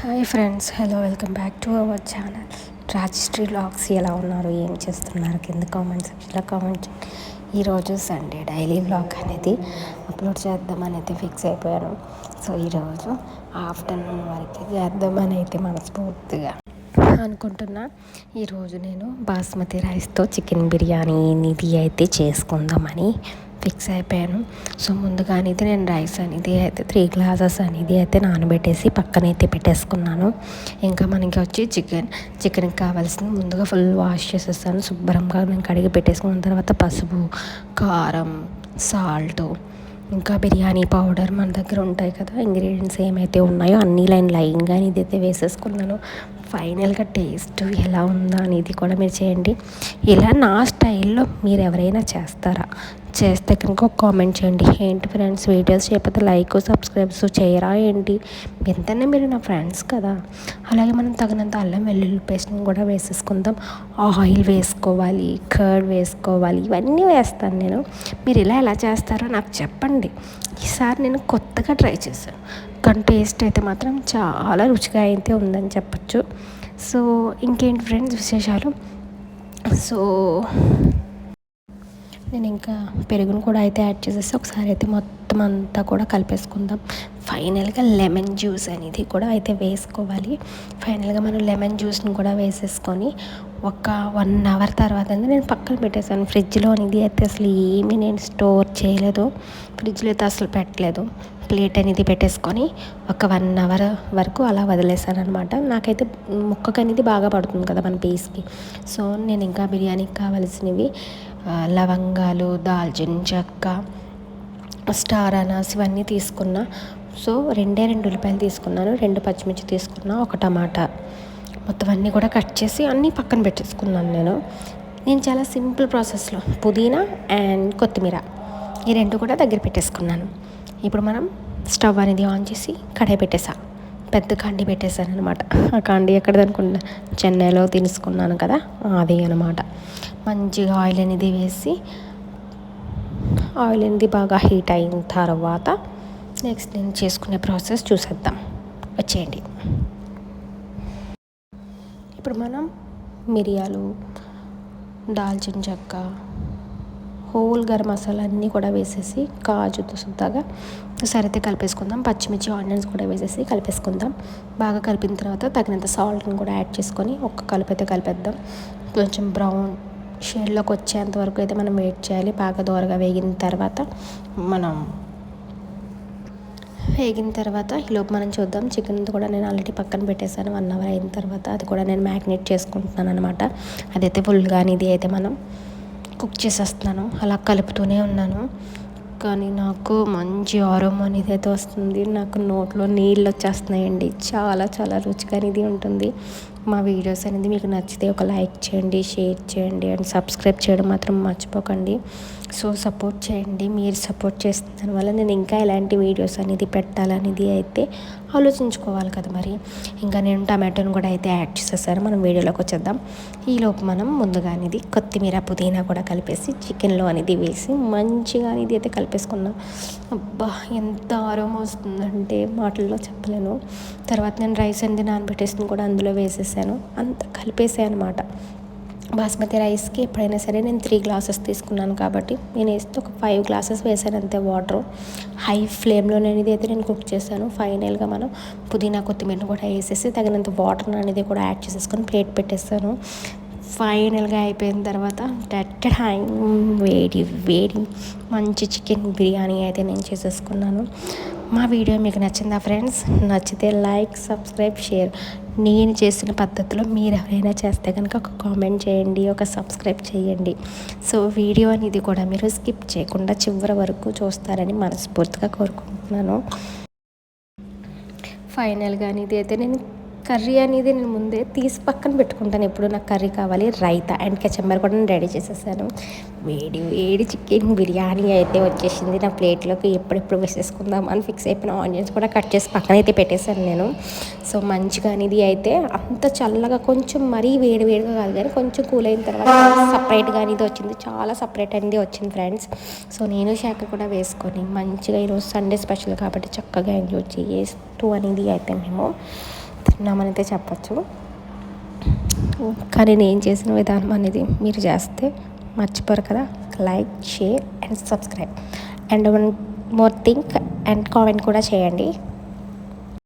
Hi friends hello welcome back to our channel Rajashree blogs ఎలా ఉన్నారు? ఏం చేస్తున్నారు? కింద కామెంట్ సెక్షన్లో కామెంట్ ఈరోజు సండే డైలీ బ్లాగ్ అనేది అప్లోడ్ చేద్దామని అయితే ఫిక్స్ అయిపోయాను. సో ఈరోజు ఆఫ్టర్నూన్ వరకు చేద్దామని అయితే మనస్ఫూర్తిగా అనుకుంటున్నా. ఈరోజు నేను బాస్మతి రైస్తో చికెన్ బిర్యానీ ఇది అయితే చేసుకుందామని ఫిక్స్ అయిపోయాను. సో ముందుగా అనేది నేను రైస్ అనేది అయితే త్రీ గ్లాసెస్ అనేది అయితే నానబెట్టేసి పక్కనైతే పెట్టేసుకున్నాను. ఇంకా మనకి వచ్చి చికెన్ చికెన్కి కావాల్సింది ముందుగా ఫుల్ వాష్ చేసేస్తాను. శుభ్రంగా నేను కడిగి పెట్టేసుకున్న తర్వాత పసుపు కారం సాల్ట్ ఇంకా బిర్యానీ పౌడర్ మన దగ్గర ఉంటాయి కదా ఇంగ్రీడియంట్స్ ఏమైతే ఉన్నాయో అన్ని లైన్ లైన్గా ఇదైతే వేసేసుకున్నాను. ఫైనల్గా టేస్ట్ ఎలా ఉందా అనేది కూడా మీరు చేయండి. ఇలా నా స్టైల్లో మీరు ఎవరైనా చేస్తారా? చేస్తే కనుక ఒక కామెంట్ చేయండి. ఏంటి ఫ్రెండ్స్ వీడియోస్ చేయకపోతే లైక్ సబ్స్క్రైబ్స్ చేయరా ఏంటి? ఎంతైనా మీరు నా ఫ్రెండ్స్ కదా. అలాగే మనం తగినంత అల్లం వెల్లుల్లి పేస్ట్ని కూడా వేసేసుకుందాం. ఆయిల్ వేసుకోవాలి కర్డ్ వేసుకోవాలి ఇవన్నీ వేస్తాను నేను. మీరు ఇలా ఎలా చేస్తారో నాకు చెప్పండి. ఈసారి నేను కొత్తగా ట్రై చేశాను. కానీ టేస్ట్ అయితే మాత్రం చాలా రుచిగా అయితే ఉందని చెప్పచ్చు. సో ఇంకేంటి ఫ్రెండ్స్ విశేషాలు? సో నేను ఇంకా పెరుగును కూడా అయితే యాడ్ చేసేసి ఒకసారి అయితే మొత్తం మొత్తం అంతా కూడా కలిపేసుకుందాం. ఫైనల్గా లెమన్ జ్యూస్ అనేది కూడా అయితే వేసుకోవాలి. ఫైనల్గా మనం లెమన్ జ్యూస్ని కూడా వేసేసుకొని ఒక వన్ అవర్ తర్వాత నేను పక్కన పెట్టేశాను. ఫ్రిడ్జ్లో అనేది అయితే అసలు ఏమీ నేను స్టోర్ చేయలేదు. ఫ్రిడ్జ్లో అయితే అసలు పెట్టలేదు. ప్లేట్ అనేది పెట్టేసుకొని ఒక వన్ అవర్ వరకు అలా వదిలేసాను అనమాట నాకైతే ముక్కకు అనేది బాగా పడుతుంది కదా మన పీస్కి సో నేను ఇంకా బిర్యానీకి కావాల్సినవి లవంగాలు దాల్చిన చెక్క స్టార్ అనాస్ ఇవన్నీ తీసుకున్నా. సో రెండే రెండు ఉల్లిపాయలు తీసుకున్నాను. రెండు పచ్చిమిర్చి తీసుకున్నా ఒక టమాటా. మొత్తం అన్నీ కూడా కట్ చేసి అన్నీ పక్కన పెట్టేసుకున్నాను నేను. నేను చాలా సింపుల్ ప్రాసెస్లో పుదీనా అండ్ కొత్తిమీర ఈ రెండు కూడా దగ్గర పెట్టేసుకున్నాను. ఇప్పుడు మనం స్టవ్ అనేది ఆన్ చేసి కడాయి పెట్టేసా. పెద్ద కాండి పెట్టేశాను అనమాట ఆ కాండి ఎక్కడిది చెన్నైలో తీసుకున్నాను కదా అది అనమాట మంచిగా ఆయిల్ అనేది వేసి ఆయిల్ అనేది బాగా హీట్ అయిన తర్వాత నెక్స్ట్ నేను చేసుకునే ప్రాసెస్ చూసేద్దాం. వచ్చేయండి. ఇప్పుడు మనం మిరియాలు దాల్చిన చెక్క హోల్ గరం మసాలా అన్నీ కూడా వేసేసి కాజుతో శుద్ధగా సరైతే కలిపేసుకుందాం. పచ్చిమిర్చి ఆనియన్స్ కూడా వేసేసి కలిపేసుకుందాం. బాగా కలిపిన తర్వాత తగినంత సాల్ట్ని కూడా యాడ్ చేసుకొని ఒక్క కలిపైతే కలిపేద్దాం. కొంచెం బ్రౌన్ షేడ్లోకి వచ్చేంత వరకు అయితే మనం వెయిట్ చేయాలి. బాగా దోరగా వేగిన తర్వాత మనం వేగిన తర్వాత ఈలోపు మనం చూద్దాం. చికెన్ కూడా నేను ఆల్రెడీ పక్కన పెట్టేశాను. వన్ అవర్ అయిన తర్వాత అది కూడా నేను మ్యాగ్నేట్ చేసుకుంటున్నాను అనమాట అదైతే ఫుల్గా ఇది అయితే మనం కుక్ చేసేస్తున్నాను. అలా కలుపుతూనే ఉన్నాను. కానీ నాకు మంచి ఆరోమ్ అనేది అయితే వస్తుంది. నాకు నోట్లో నీళ్ళు వచ్చేస్తున్నాయండి. చాలా చాలా రుచిగా అనేది ఉంటుంది. మా వీడియోస్ అనేది మీకు నచ్చితే ఒక లైక్ చేయండి షేర్ చేయండి అండ్ సబ్స్క్రైబ్ చేయడం మాత్రం మర్చిపోకండి. సో సపోర్ట్ చేయండి. మీరు సపోర్ట్ చేస్తున్న వల్ల నేను ఇంకా ఎలాంటి వీడియోస్ అనేది పెట్టాలనేది అయితే ఆలోచించుకోవాలి కదా మరి. ఇంకా నేను టమాటోని కూడా అయితే యాడ్ చేసేసాను. మనం వీడియోలోకి వచ్చేద్దాం. ఈలోపు మనం ముందుగా అనేది కొత్తిమీర పుదీనా కూడా కలిపేసి చికెన్లో అనేది వేసి మంచిగా అనేది అయితే కలిపి కలిపేసుకున్నాం అబ్బా ఎంత ఆరోమ వస్తుందంటే మాటల్లో చెప్పలేను. తర్వాత నేను రైస్ అనేది నానబెట్టేసింది కూడా అందులో వేసేసాను. అంత కలిపేసాయి అనమాట బాస్మతి రైస్కి ఎప్పుడైనా సరే నేను త్రీ గ్లాసెస్ తీసుకున్నాను కాబట్టి నేను వేస్తే ఒక ఫైవ్ గ్లాసెస్ వేసాను అంతే వాటర్. హై ఫ్లేమ్లో అనేది అయితే నేను కుక్ చేశాను. ఫైనల్గా మనం పుదీనా కొత్తిమీర కూడా వేసేసి తగినంత వాటర్ అనేది కూడా యాడ్ చేసేసుకొని ప్లేట్ పెట్టేస్తాను. ఫైనల్గా అయిపోయిన తర్వాత టైం వేడి వేడి మంచి చికెన్ బిర్యానీ అయితే నేను చేసేసుకున్నాను. మా వీడియో మీకు నచ్చిందా ఫ్రెండ్స్? నచ్చితే లైక్ సబ్స్క్రైబ్ షేర్. నేను చేసిన పద్ధతిలో మీరు ఎవరైనా చేస్తే కనుక ఒక కామెంట్ చేయండి ఒక సబ్స్క్రైబ్ చేయండి. సో వీడియో అనేది కూడా మీరు స్కిప్ చేయకుండా చివరి వరకు చూస్తారని మనస్ఫూర్తిగా కోరుకుంటున్నాను. ఫైనల్గా అనేది అయితే నేను కర్రీ అనేది నేను ముందే తీసి పక్కన పెట్టుకుంటాను. ఎప్పుడు నాకు కర్రీ కావాలి రైతా అండ్ కచంబర్ కూడా నేను రెడీ చేసేసాను. వేడి వేడి చికెన్ బిర్యానీ అయితే వచ్చేసింది. నా ప్లేట్లోకి ఎప్పుడెప్పుడు వేసేసుకుందాం అని ఫిక్స్ అయిపోయిన ఆనియన్స్ కూడా కట్ చేసి పక్కన అయితే పెట్టేశాను నేను. సో మంచిగా అనేది అయితే అంత చల్లగా కొంచెం మరీ వేడి వేడిగా కాదు కానీ కొంచెం కూల్ అయిన తర్వాత సపరేట్గా అనేది వచ్చింది. చాలా సపరేట్ అనేది వచ్చింది ఫ్రెండ్స్. సో నేను శాఖ కూడా వేసుకొని మంచిగా ఈరోజు సండే స్పెషల్ కాబట్టి చక్కగా ఎంజాయ్ చేస్తూ అనేది అయితే మేము తిన్నామని అయితే చెప్పచ్చు. కానీ నేను చేసిన విధానం అనేది మీరు చేస్తే మర్చిపోరు కదా. Like share and subscribe and one more think and comment కూడా చేయండి.